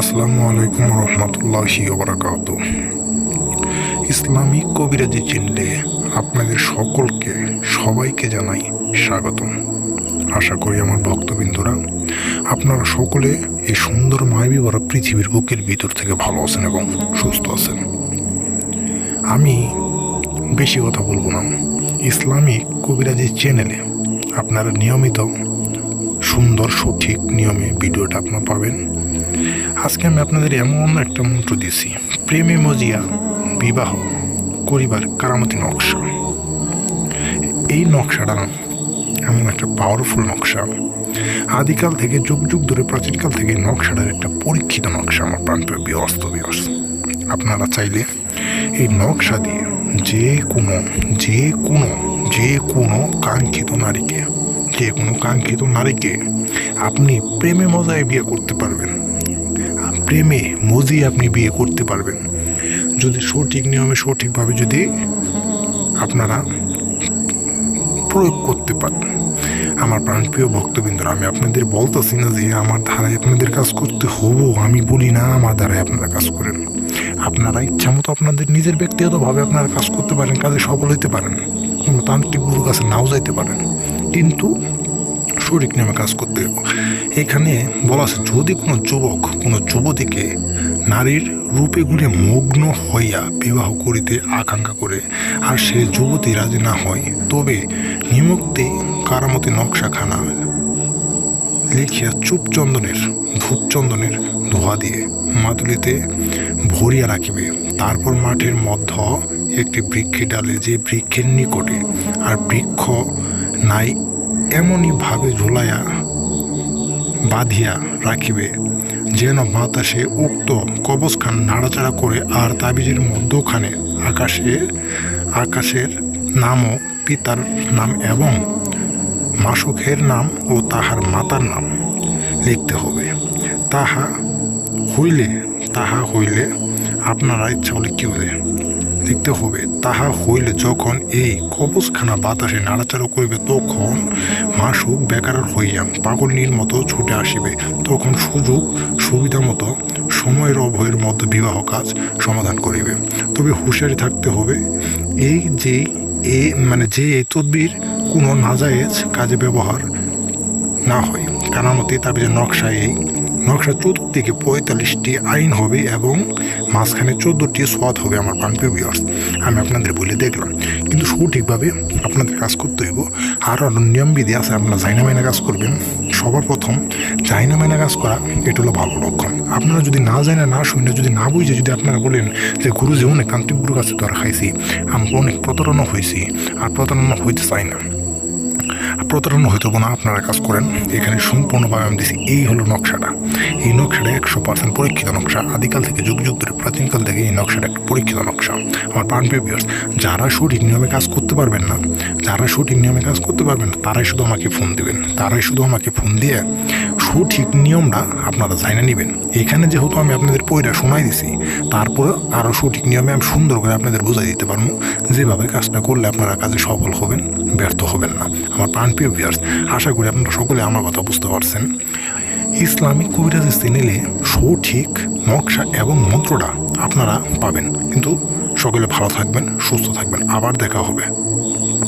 আসসালামু আলাইকুম রহমতুল্লাহি ওবরাকাত ইসলামিক কবিরাজি চিনলে আপনাদের সকলকে, সবাইকে জানাই স্বাগতম। আশা করি আমার ভক্তবিন্দুরা আপনারা সকলে এই সুন্দর মায়াবী ভরা পৃথিবীর বুকের ভিতর থেকে ভালো আছেন এবং সুস্থ আছেন। আমি বেশি কথা বলব না। ইসলামিক কবিরাজি চ্যানেলে আপনারা নিয়মিত সুন্দর, সঠিক নিয়মে ভিডিওটা আপনার পাবেন। আজকে আমি আপনাদের এমন একটা মন্ত্র দিয়েছি, প্রেমে মজিয়া বিবাহ করিবার কারামতি নকশা। এই নকশাটা এমন একটা পাওয়ারফুল নকশা। আদিকাল থেকে, যুগ যুগ ধরে প্রাচীনকাল থেকে নকশাটার একটা পরীক্ষিত নকশা আমার প্রাণপ্রিয় বিয়স্ত বিয়স আপনারা চাইলে এই নকশা দিয়ে যে কোনো যে কোনো যে কোনো কাঙ্ক্ষিত নারীকে যে কোনো কাঙ্ক্ষিত নারীকে আপনি প্রেমে মজায় বিয়ে করতে পারবেন। প্রেমে মজিয়ে আপনি বিয়ে করতে পারবেন। যদি সঠিক নিয়মে, সঠিকভাবে যদি আপনারা প্রয়োগ করতে পারেন। আমার প্রাণপ্রিয় ভক্তবৃন্দরা, আমি আপনাদের বলতেছি না যে আমার ধারায় আপনাদের কাজ করতে হব। আমি বলি না, আমার ধারায় আপনারা কাজ করেন। আপনারা ইচ্ছা মতো আপনাদের নিজের ব্যক্তিগতভাবে আপনারা কাজ করতে পারেন, কাজে সফল হইতে পারেন। কোনো তান্ত্রিক গুরুর কাছে নাও যাইতে পারেন। কিন্তু সঠিক নিয়মে কাজ করতে এখানে বলা আছে, যদি কোনো যুবক কোনো যুবতীকে নারীর রূপে ঘুরে মগ্ন হইয়া বিবাহ করিতে আকাঙ্ক্ষা করে আর সে যুবতী রাজি না হয়, তবে নিমুক্তি কারামতি নকশাখানা লিখিয়া চুপচন্দনের ধূপচন্দনের ধোয়া দিয়ে মাদুলিতে ভরিয়া রাখিবে। তারপর মাঠের মধ্য একটি বৃক্ষে ডালে যে বৃক্ষের নিকটে আর বৃক্ষ নাই এমনই ভাবে ঝুলাইয়া বাঁধিয়া রাখিবে, যেন বাতাসে উক্ত কবচখান নাড়াচাড়া করে আর তাবিজের মধ্যখানে আকাশে, আকাশের নাম ও পিতার নাম এবং মাসুখের নাম ও তাহার মাতার নাম লিখতে হবে। তাহা হইলে তাহা হইলে আপনারা ইচ্ছা হলে কি হলে লিখতে হবে। তাহা হইলে যখন এই কবচখানা বাতাসে নাড়াচাড়া করিবে, তখন মাসুক বেকার হইয়া পাগলনির মতো ছুটে আসিবে। তখন সুযোগ সুবিধা মতো সময়ের অভয়ের মধ্যে বিবাহ কাজ সমাধান করিবে। তবে হুঁশিয়ারি থাকতে হবে, এই যে এ মানে যে এই তদবির কোনো নাজায়েজ কাজে ব্যবহার না হয়। কানামতি তাবিজের নকশা এই নকশা চতুর্দিকে পঁয়তাল্লিশটি আইন হবে এবং মাঝখানে চোদ্দোটি সোয়াদ হবে আমার প্রাণপ্রিয় বিয়ার্স আমি আপনাদের বলে দেখলাম। কিন্তু সঠিকভাবে আপনাদের কাজ করতে হইব। আর আরও নিয়মবিধি আছে, আপনারা জাইনা মাইনা কাজ করবেন। সবার প্রথম জাইনা মাইনা কাজ করা, এটা হলো ভালো লক্ষণ। আপনারা যদি না জানে না শুনে যদি না বুঝে, যদি আপনারা বলেন যে, গুরুজি, অনেক তান্ত্রিক গুরুর কাছে ধরা খাইছি। আমি অনেক প্রতারণা হয়েছি আর প্রতারণা হইতে চাই না। প্রতারণা হইতে না আপনারা কাজ করেন। এখানে সম্পূর্ণভাবে আমি দিছি এই হলো নকশাটা। এই নকশাটা একশো পার্সেন্ট পরীক্ষিত নকশা। আদিকাল থেকে যুগ যুগ ধরে প্রাচীনকাল থেকে এই নকশাটা একটা পরীক্ষিত নকশা। আমার প্রাণপ্রিয় ভিউয়ার্স যারা সঠিক নিয়মে কাজ করতে পারবেন না, যারা সঠিক নিয়মে কাজ করতে পারবেন না, তারাই শুধু আমাকে ফোন দিবেন। তারাই শুধু আমাকে ফোন দিয়ে সঠিক নিয়মটা আপনারা জানে নেবেন। এখানে যেহেতু আমি আপনাদের পয়টা শোনাই দিছি, তারপরে আরও সঠিক নিয়মে আমি সুন্দর করে আপনাদের বোঝাই দিতে পারব। যেভাবে কাজটা করলে আপনারা কাজে সফল হবেন। ব্যর্থ হবেন না। আমার প্রাণপ্রিয় ভিউয়ার্স, আশা করি আপনারা সকলে আমার কথা বুঝতে পারছেন। ইসলামিক কবিরাজের চ্যানেলে সঠিক নকশা এবং মন্ত্রটা আপনারা পাবেন। কিন্তু সকলে ভালো থাকবেন, সুস্থ থাকবেন। আবার দেখা হবে।